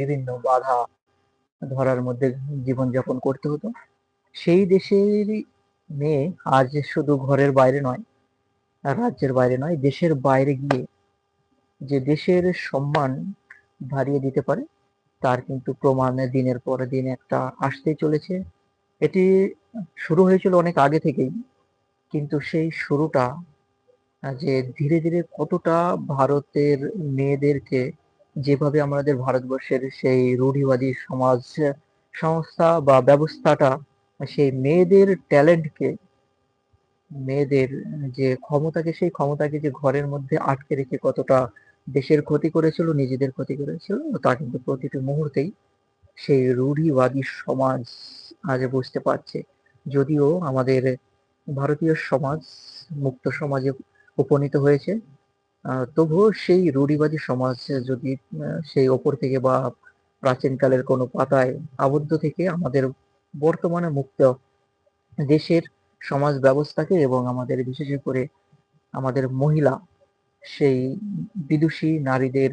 বিভিন্ন বাধা ধরার মধ্যে জীবনযাপন করতে হতো। সেই দেশেরই মেয়ে আজ শুধু ঘরের বাইরে নয়, রাজ্যের বাইরে নয়, দেশের বাইরে গিয়ে যে দেশের সম্মান বাড়িয়ে দিতে পারে, তার কিন্তু প্রমাণ দিনের পর দিন একটা আসতেই চলেছে। এটি শুরু হয়েছিল অনেক আগে থেকেই, কিন্তু সেই শুরুটা যে ধীরে ধীরে কতটা ভারতের মেয়েদেরকে যেভাবে আমাদের ভারতবর্ষের সেই রূঢ়িবাদী সমাজ সংস্থা বা ব্যবস্থাটা, সেই মেয়েদের ট্যালেন্টকে, মেয়েদের যে ক্ষমতাকে, সেই ক্ষমতাকে যে ঘরের মধ্যে আটকে রেখে কতটা দেশের ক্ষতি করেছিল, নিজেদের ক্ষতি করেছিল, তা কিন্তু প্রতিটি মুহূর্তেই সেই রূঢ়িবাদী সমাজ আজ বুঝতে পারছে। যদিও আমাদের ভারতীয় সমাজ, মুক্ত সমাজে উপনীত হয়েছে তবুও সেই রূঢ়িবাদী সমাজ যদি সেই ওপর থেকে বা প্রাচীনকালের কোনো পাতায় আবদ্ধ থেকে আমাদের বর্তমানে মুক্ত দেশের সমাজ ব্যবস্থাকে এবং আমাদের বিশেষ করে আমাদের মহিলা, সেই বিদুষী নারীদের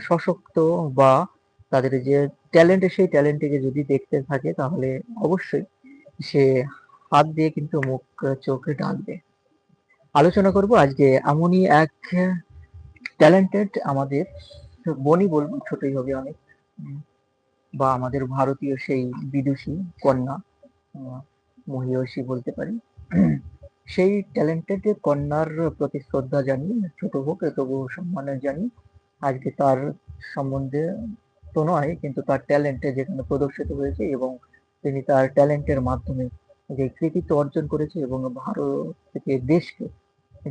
সশক্ত বা তাদের যে ট্যালেন্ট, সেই ট্যালেন্টকে যদি দেখতে থাকে তাহলে অবশ্যই সে হাত দিয়ে কিন্তু মুখ, চোখে ডাকবে আলোচনা করব আজকে এমনই এক ট্যালেন্টেড আমাদের বনি বলব, ছোটই হবে অনেক বা আমাদের ভারতীয় সেই বিদুষী কন্যা মহিয়সী বলতে পারি। সেই ট্যালেন্টেড কন্যার প্রতি শ্রদ্ধা জানি, ছোট হোক তবু সম্মান জানি। আজকে তার সম্বন্ধে তো নয়, কিন্তু তার ট্যালেন্টে যেখানে প্রদর্শিত হয়েছে এবং তিনি তার ট্যালেন্টের মাধ্যমে যে কৃতিত্ব অর্জন করেছে এবং ভারত থেকে দেশকে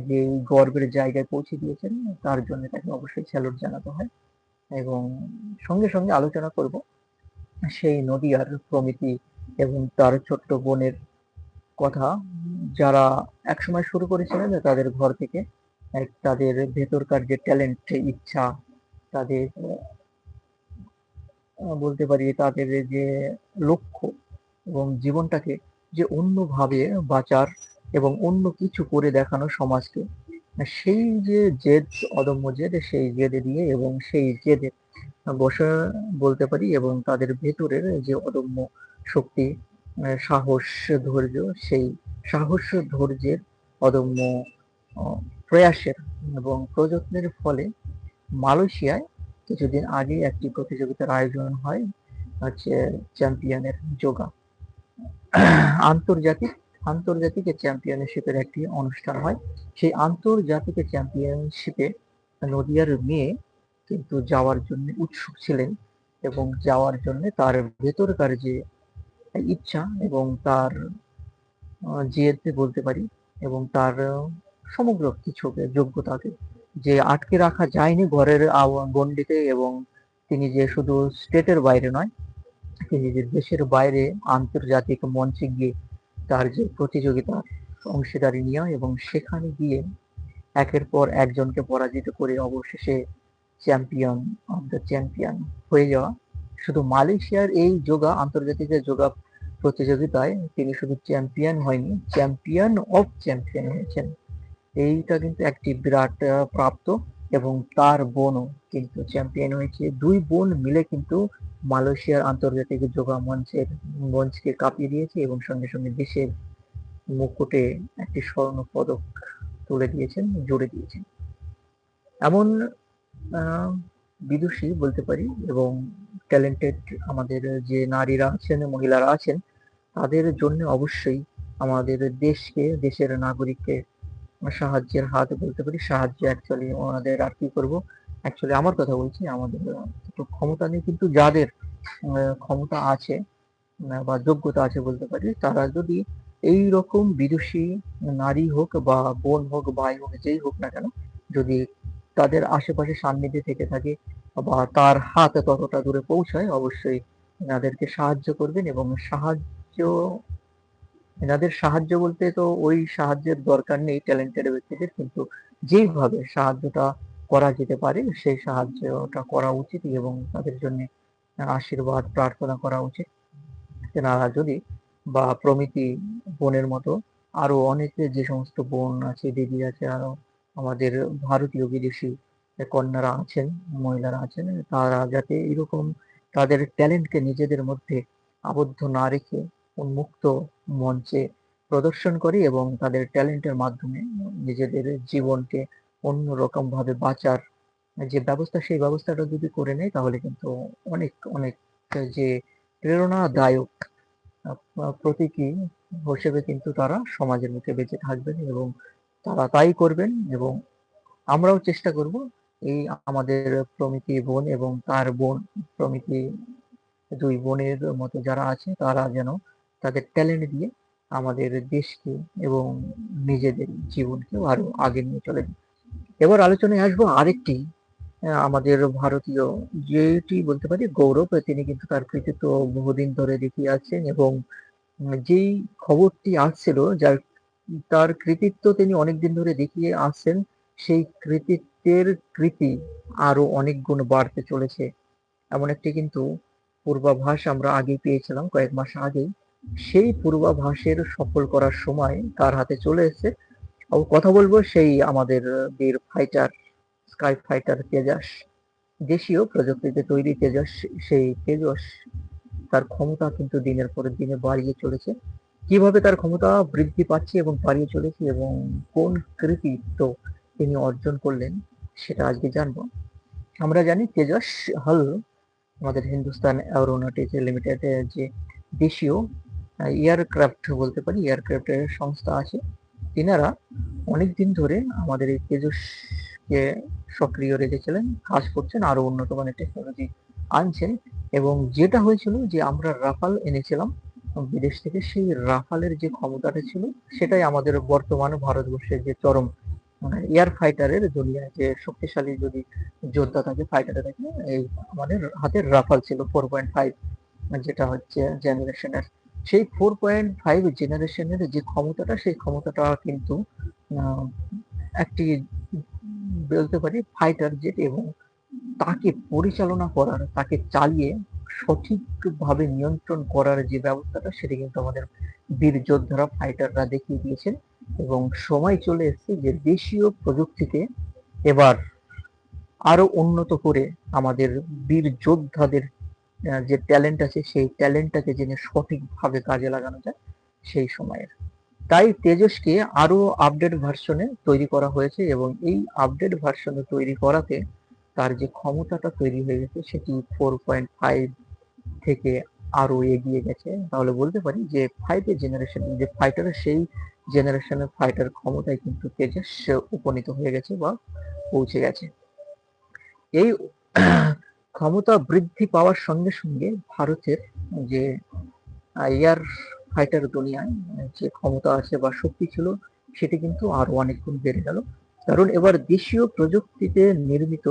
যে গর্বের জায়গায় পৌঁছে দিয়েছেন, তার জন্য তাকে অবশ্যই স্যালুট জানাতে হয় এবং সঙ্গে সঙ্গে আলোচনা করব সেই নদীয়ার প্রমিতি এবং তার ছোট্ট বোনের কথা। যারা একসময় শুরু করেছিলেন, তাদের ঘর থেকে তাদের ভেতরকার যে ট্যালেন্ট ইচ্ছা, তাদের বলতে পারি তাদের যে লক্ষ্য এবং জীবনটাকে যে অন্যভাবে বাঁচার এবং অন্য কিছু করে দেখানো সমাজকে। সেই যে জেদ, অদম্য জেদ, সেই জেদে দিয়ে এবং সেই জেদে বসে বলতে পারি এবং তাদের ভেতরের যে অদম্য শক্তি সাহস, ধৈর্য, সেই সাহস, ধৈর্যের অদম্য প্রয়াসের এবং প্রযত্নের ফলে মালয়েশিয়ায় কিছুদিন আগে একটি প্রতিযোগিতার আয়োজন হয়, হচ্ছে চ্যাম্পিয়নের যোগা। আন্তর্জাতিক আন্তর্জাতিক চ্যাম্পিয়নশিপের একটি অনুষ্ঠান হয়। সেই আন্তর্জাতিক চ্যাম্পিয়নশিপে নদিয়ার মেয়ে কিন্তু যাওয়ার জন্য উৎসুক ছিলেন এবং যাওয়ার জন্য তার ভেতরকার যে ইচ্ছা এবং তার জেদ বলতে পারি এবং তার সমগ্র কিছুকে যোগ্যতাকে যে আটকে রাখা যায়নি ঘরের গণ্ডিতে এবং তিনি যে শুধু স্টেটের বাইরে নয়, তিনি যে দেশের বাইরে আন্তর্জাতিক মঞ্চে গিয়ে তার যে প্রতিযোগিতা অংশীদারি নেওয়া এবং সেখানে গিয়ে একের পর একজনকে পরাজিত করে অবশেষে চ্যাম্পিয়ন অফ দ্য চ্যাম্পিয়ন হয়ে যাওয়া। শুধু মালয়েশিয়ার এই যোগা, আন্তর্জাতিক যে যোগা প্রতিযোগিতায় তিনি শুধু চ্যাম্পিয়ন হয়নি, চ্যাম্পিয়ন অফ চ্যাম্পিয়ন হয়েছেন। এইটা কিন্তু একটি বিরাট প্রাপ্ত এবং তার বোনও কিন্তু চ্যাম্পিয়ন হয়েছে। দুই বোন মিলে কিন্তু মালয়েশিয়ার আন্তর্জাতিক যোগা মঞ্চের মঞ্চকে কাঁপিয়ে দিয়েছে এবং সঙ্গে সঙ্গে দেশের মুকুটে একটি স্বর্ণ পদক তুলে দিয়েছেন, জুড়ে দিয়েছেন। এমন বিদুষী বলতে পারি এবং ট্যালেন্টেড আমাদের যে নারীরা আছেন, মহিলারা আছেন, তাদের জন্য অবশ্যই আমাদের দেশকে, দেশের নাগরিককে সাহায্যের হাত বলতে পারি, সাহায্য অ্যাকচুয়ালি ওনাদের আর কি করব? অ্যাকচুয়ালি আমার কথা বলছি, আমাদের ক্ষমতা নেই কিন্তু যাদের ক্ষমতা আছে বা যোগ্যতা আছে বলতে পারি, তারা যদি এই রকম বিদুষী নারী হোক বা বোন হোক, ভাই হোক, যেই হোক না কেন, যদি তাদের আশেপাশে সান্নিধ্যে থেকে থাকে বা তার হাত ততটা দূরে পৌঁছায়, অবশ্যই এনাদেরকে সাহায্য করবেন এবং সাহায্য এনাদের সাহায্য বলতে তো ওই সাহায্যের দরকার নেই ট্যালেন্টেড ব্যক্তিদের, কিন্তু যেইভাবে সাহায্যটা করা যেতে পারে, সেই সাহায্যটা করা উচিত এবং তাদের জন্য আশীর্বাদ প্রার্থনা করা উচিত। তেনারা যদি বা প্রমিতি বোনের মতো আরও অনেকে যে সমস্ত বোন আছে, দিদি আছে, আরও আমাদের ভারতীয় বিদেশি কন্যারা আছেন, মহিলারা আছেন, তারা যাতে এরকম তাদের ট্যালেন্টকে নিজেদের মধ্যে আবদ্ধ না রেখে উন্মুক্ত মঞ্চে প্রদর্শন করে এবং তাদের ট্যালেন্টের মাধ্যমে নিজেদের জীবনকে অন্যরকম ভাবে বাঁচার যে ব্যবস্থা, সেই ব্যবস্থাটা যদি করে নেয় তাহলে কিন্তু অনেক অনেক যে প্রেরণাদায়ক প্রতীকী হিসেবে কিন্তু তারা সমাজের মুখে বেঁচে থাকবেন এবং তারা তাই করবেন এবং আমরাও চেষ্টা করব এই আমাদের প্রমিতি বোন এবং তার বোন, প্রমিতি দুই বোনের মতো যারা আছে, তারা যেন তাদের ট্যালেন্ট দিয়ে আমাদের দেশকে এবং নিজেদের জীবনকেও আরও আগে নিয়ে চলে এবার আলোচনায় আসব আরেকটি আমাদের ভারতীয় যেটি বলতে পারি, গৌরব তিনি কিন্তু তার কৃতিত্ব বহুদিন ধরে দেখিয়ে আছেন এবং যেই খবরটি আসছিল, যার তার কৃতিত্ব তিনি অনেকদিন ধরে দেখিয়ে আসছেন, সেই কৃতিত্বের কৃতি আরও অনেক গুণ বাড়তে চলেছে। এমন একটি কিন্তু পূর্বাভাস আমরা আগে পেয়েছিলাম কয়েক মাস আগেই। সেই পূর্বাভাসের সফল করার সময় তার হাতে চলে এসেছে। কথা বলব সেই আমাদের বীর ফাইটার স্কাই ফাইটার তেজাস, দেশীয় প্রযুক্তিতে তৈরি তেজস, সেই তেজস তার ক্ষমতা কিন্তু দিনের পর দিনে বাড়িয়ে চলেছে। কীভাবে তার ক্ষমতা বৃদ্ধি পাচ্ছে এবং বাড়িয়ে চলেছে এবং কোন কৃতিত্ব তিনি অর্জন করলেন সেটা আজকে জানব। আমরা জানি তেজস হল আমাদের হিন্দুস্তান অ্যারোনটিক্স লিমিটেডের যে দেশীয় এয়ারক্রাফট বলতে পারি এয়ারক্রাফটের সংস্থা আছে। তিনারা অনেক দিন ধরে আমাদের এই তেজসকে সক্রিয় রেখেছিলেন কাজ করছেন আরও উন্নত মানের টেকনোলজি আনছেন এবং যেটা হয়েছিল যে আমরা রাফাল এনেছিলাম, বিদেশ থেকে সেই রাফালের যে ক্ষমতাটা ছিল, সেটাই আমাদের বর্তমান ভারতবর্ষের যে চরম এয়ার ফাইটারের দুনিয়ায় যে শক্তিশালী যদি যোদ্ধা থাকে ফাইটারে থাকে, এই আমাদের হাতের রাফাল ছিল ফোর পয়েন্ট ফাইভ যেটা হচ্ছে জেনারেশনের সেই ফোর পয়েন্ট ফাইভ জেনারেশনের যে ক্ষমতাটা, সেই ক্ষমতাটা কিন্তু একটি বলতে পারি ফাইটার জেট এবং তাকে পরিচালনা করার, তাকে চালিয়ে সঠিকভাবে নিয়ন্ত্রণ করার যে ব্যবস্থাটা, সেটা কিন্তু আমাদের বীর যোদ্ধারা ফাইটাররা দেখিয়ে দিয়েছেন। এবং সময় চলে এসছে যে দেশীয় প্রযুক্তিতে এবার আরও উন্নত করে আমাদের বীর যোদ্ধাদের যে ট্যালেন্ট আছে, সেই ট্যালেন্টটাকে জেনে সঠিকভাবে কাজে লাগানো যায়, সেই সময়ের। তাই তেজসকে আরও আপডেট ভার্সনে তৈরি করা হয়েছে এবং এই আপডেট ভার্সনে তৈরি করাতে তার যে ক্ষমতাটা তৈরি হয়ে গেছে, সেটি ফোর পয়েন্ট ফাইভ থেকে আরও এগিয়ে গেছে। তাহলে বলতে পারি যে ফাইভের জেনারেশন যে ফাইটার সেই জেনারেশনের ফাইটার ক্ষমতায় কিন্তু তেজস উপনীত হয়ে গেছে বা পৌঁছে গেছে। এই ক্ষমতা বৃদ্ধি পাওয়ার সঙ্গে সঙ্গে ভারতের যে এয়ার ফাইটার দুনিয়ায় যে ক্ষমতা আছে বা শক্তি ছিল, সেটি কিন্তু আরও অনেক গুণ বেড়ে গেল। কারণ এবার দেশীয় প্রযুক্তিতে নির্মিত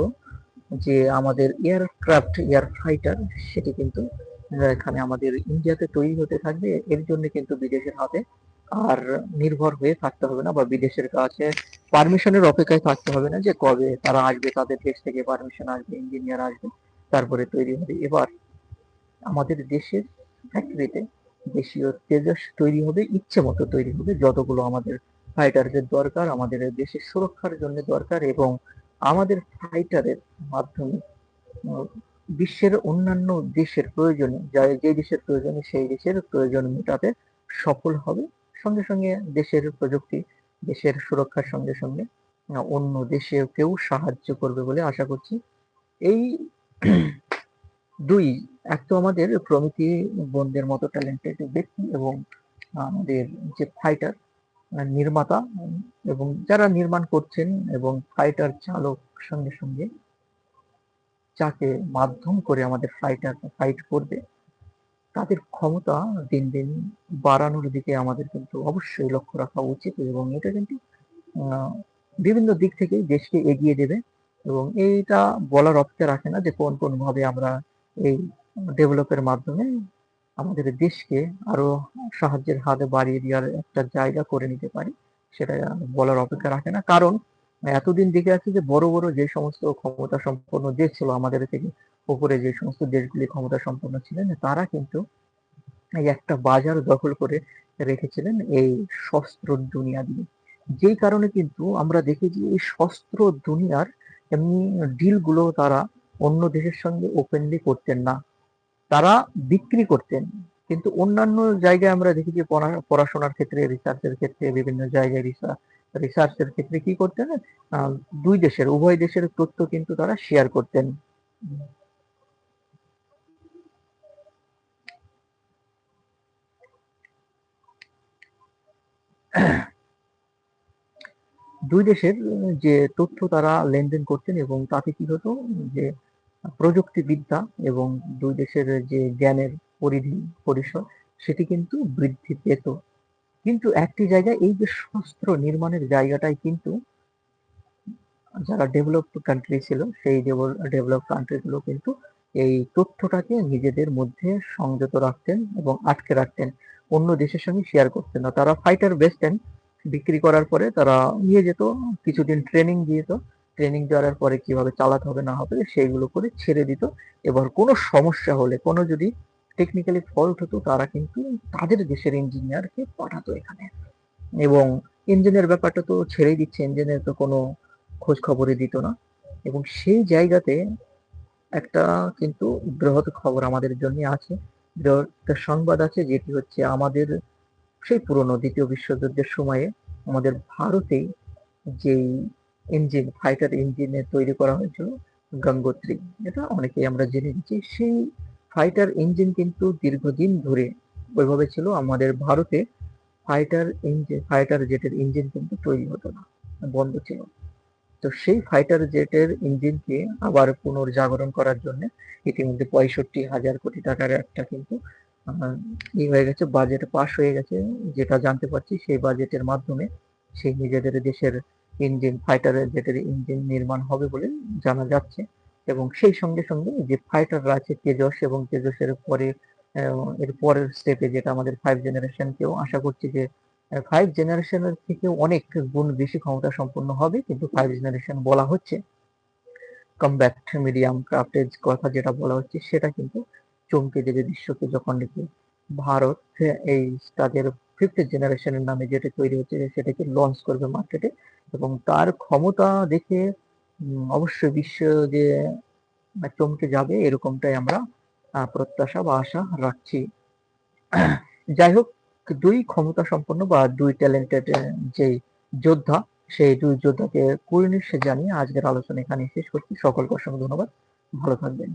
যে আমাদের এয়ারক্রাফট, এয়ার ফাইটার, সেটি কিন্তু এখানে আমাদের ইন্ডিয়াতে তৈরি হতে থাকবে। এর জন্য কিন্তু বিদেশের হাতে আর নির্ভর হয়ে থাকতে হবে না বা বিদেশের কাছে পারমিশনের অপেক্ষায় থাকতে হবে না যে কবে তারা আসবে, তাদের দেশ থেকে পারমিশন আসবে, ইঞ্জিনিয়ার আসবে। তারপরে তৈরি হবে। এবার আমাদের দেশের ফ্যাক্টরিতে দেশীয় তেজস তৈরি হবে, ইচ্ছে মতো তৈরি হবে। যতগুলো আমাদের ফাইটারদের দরকার, আমাদের দেশের সুরক্ষার জন্য দরকার এবং আমাদের ফাইটারের মাধ্যমে বিশ্বের অন্যান্য দেশের প্রয়োজনে, যা যে দেশের প্রয়োজনে, সেই দেশের প্রয়োজন মেটাতে সফল হবে। সঙ্গে সঙ্গে দেশের প্রযুক্তি, দেশের সুরক্ষার সঙ্গে সঙ্গে অন্য দেশেকেও সাহায্য করবে বলে আশা করছি। এই দুই, এক তো আমাদের প্রমিতি বন্ধের মতো ট্যালেন্টেড ব্যক্তি এবং আমাদের যে ফাইটার নির্মাতা এবং যারা নির্মাণ করছেন এবং ফাইটার চালক সঙ্গে সঙ্গে যাকে মাধ্যম করে আমাদের ফাইটার ফাইট করবে, তাদের ক্ষমতা দিন দিন বাড়ানোর দিকে আমাদের কিন্তু অবশ্যই লক্ষ্য রাখা উচিত এবং এটা কিন্তু বিভিন্ন দিক থেকে দেশকে এগিয়ে দেবে। এবং এইটা বলার অপেক্ষা রাখে না যে কোন কোন ভাবে আমরা এই ডেভেলপের মাধ্যমে আমাদের দেশকে আরও সাহায্যের হাতে বাড়িয়ে দেওয়ার একটা জায়গা করে নিতে পারি, সেটা বলার অপেক্ষা রাখে না। কারণ এতদিন দেখে আছি যে বড় বড় যে সমস্ত ক্ষমতা সম্পন্ন দেশ ছিল, আমাদের থেকে উপরে যে সমস্ত দেশগুলি ক্ষমতা সম্পন্ন ছিলেন, তারা কিন্তু এই একটা বাজার দখল করে রেখেছিলেন এই শস্ত্র দুনিয়া দিয়ে। যেই কারণে কিন্তু আমরা দেখি যে এই শস্ত্র দুনিয়ার এমনি ডিলগুলো তারা অন্য দেশের সঙ্গে ওপেনলি করতেন না। তারা বিক্রি করতেন। কিন্তু অন্যান্য জায়গায় আমরা দেখি যে পড়া- পড়াশোনার ক্ষেত্রে রিসার্চের ক্ষেত্রে, বিভিন্ন জায়গায় রিসার্চের ক্ষেত্রে কি করতেন? দুই দেশের, উভয় দেশের তথ্য কিন্তু তারা শেয়ার করতেন। দুই দেশের যে তথ্য তারা লেনদেন করতেন এবং তাতে কি হতো, যে প্রযুক্তিবিদ্যা এবং দুই দেশের যে জ্ঞানের পরিধি, পরিসর, সেটি কিন্তু বৃদ্ধি পেত। কিন্তু একটি জায়গায় এই যে শস্ত্র নির্মাণের জায়গাটাই কিন্তু যারা ডেভেলপড কান্ট্রি ছিল, সেই ডেভেলপ কান্ট্রিগুলো কিন্তু এই তথ্যটাকে নিজেদের মধ্যে সংযত রাখতেন এবং আটকে রাখতেন। অন্য দেশের সঙ্গে শেয়ার করতেন না। তারা ফাইটার বেচতেন বিক্রি করার পরে তারা নিয়ে যেত, কিছুদিন ট্রেনিং দিয়ে দিত। ট্রেনিং দেওয়ার পরে কীভাবে চালাতে হবে না হবে সেইগুলো করে ছেড়ে দিত। এবার কোনো সমস্যা হলে, কোনো যদি টেকনিক্যালি ফল্ট হতো, তারা কিন্তু তাদের দেশের ইঞ্জিনিয়ারকে পাঠাতো এখানে। এবং ইঞ্জিনের ব্যাপারটা তো ছেড়েই দিচ্ছে ইঞ্জিনের তো কোনো খোঁজ খবরই দিত না। এবং সেই জায়গাতে একটা কিন্তু বৃহৎ খবর আমাদের জন্য আছে। বৃহৎ সংবাদ আছে, যেটি হচ্ছে আমাদের সেই পুরনো দ্বিতীয় বিশ্বযুদ্ধের সময়ে আমাদের ভারতেই যেই ইঞ্জিন ফাইটার ইঞ্জিনে তৈরি করা হয়েছিল, গঙ্গোত্রী, এটা অনেকেই আমরা জেনে নিচ্ছি সেই ফাইটার ইঞ্জিন কিন্তু দীর্ঘদিন ধরে ওইভাবে ছিল, আমাদের ভারতে ফাইটার ইঞ্জিন ফাইটার জেটের ইঞ্জিন কিন্তু তৈরি হতো না, বন্ধ ছিল। তো সেই ফাইটার জেটের ইঞ্জিনকে আবার পুনর্জাগরণ করার জন্য ইতিমধ্যে পঁয়ষট্টি হাজার কোটি টাকার একটা কিন্তু ই হয়ে গেছে বাজেট পাস হয়ে গেছে। যেটা জানতে পারছি সেই বাজেটের মাধ্যমে সেই নিজেদের দেশের ইঞ্জিন ফাইটার জেটের ইঞ্জিন নির্মাণ হবে বলে জানা যাচ্ছে। এবং সেই সঙ্গে সঙ্গে যে ফাইটাররা আছে, তেজস এবং তেজসের পরে এর পরের স্টেপে যেটা আমাদের ফাইভ জেনারেশনকেও আশা করছি যে ফাইভ জেনারেশনের থেকে অনেক গুণ বেশি ক্ষমতা সম্পন্ন হবে কিন্তু ফাইভ জেনারেশন বলা হচ্ছে। কমব্যাক্ট মিডিয়াম ক্রাফটেজ কথা যেটা বলা হচ্ছে সেটা কিন্তু চমকে দেবে বিশ্বকে যখন নাকি ভারত এই তাদের ফিফথ জেনারেশনের নামে যেটা তৈরি হচ্ছে সেটাকে লঞ্চ করবে মার্কেটে এবং তার ক্ষমতা দেখে অবশ্যই বিশ্ব যে চমকে যাবে এরকমটাই আমরা প্রত্যাশা বা আশা রাখছি। যাই হোক, দুই ক্ষমতা সম্পন্ন বা দুই ট্যালেন্টেড যে যোদ্ধা, সেই দুই যোদ্ধাকে কুর্নিশ জানিয়ে আজকের আলোচনা এখানে শেষ করছি। সকলকে অসংখ্য ধন্যবাদ। ভালো থাকবেন।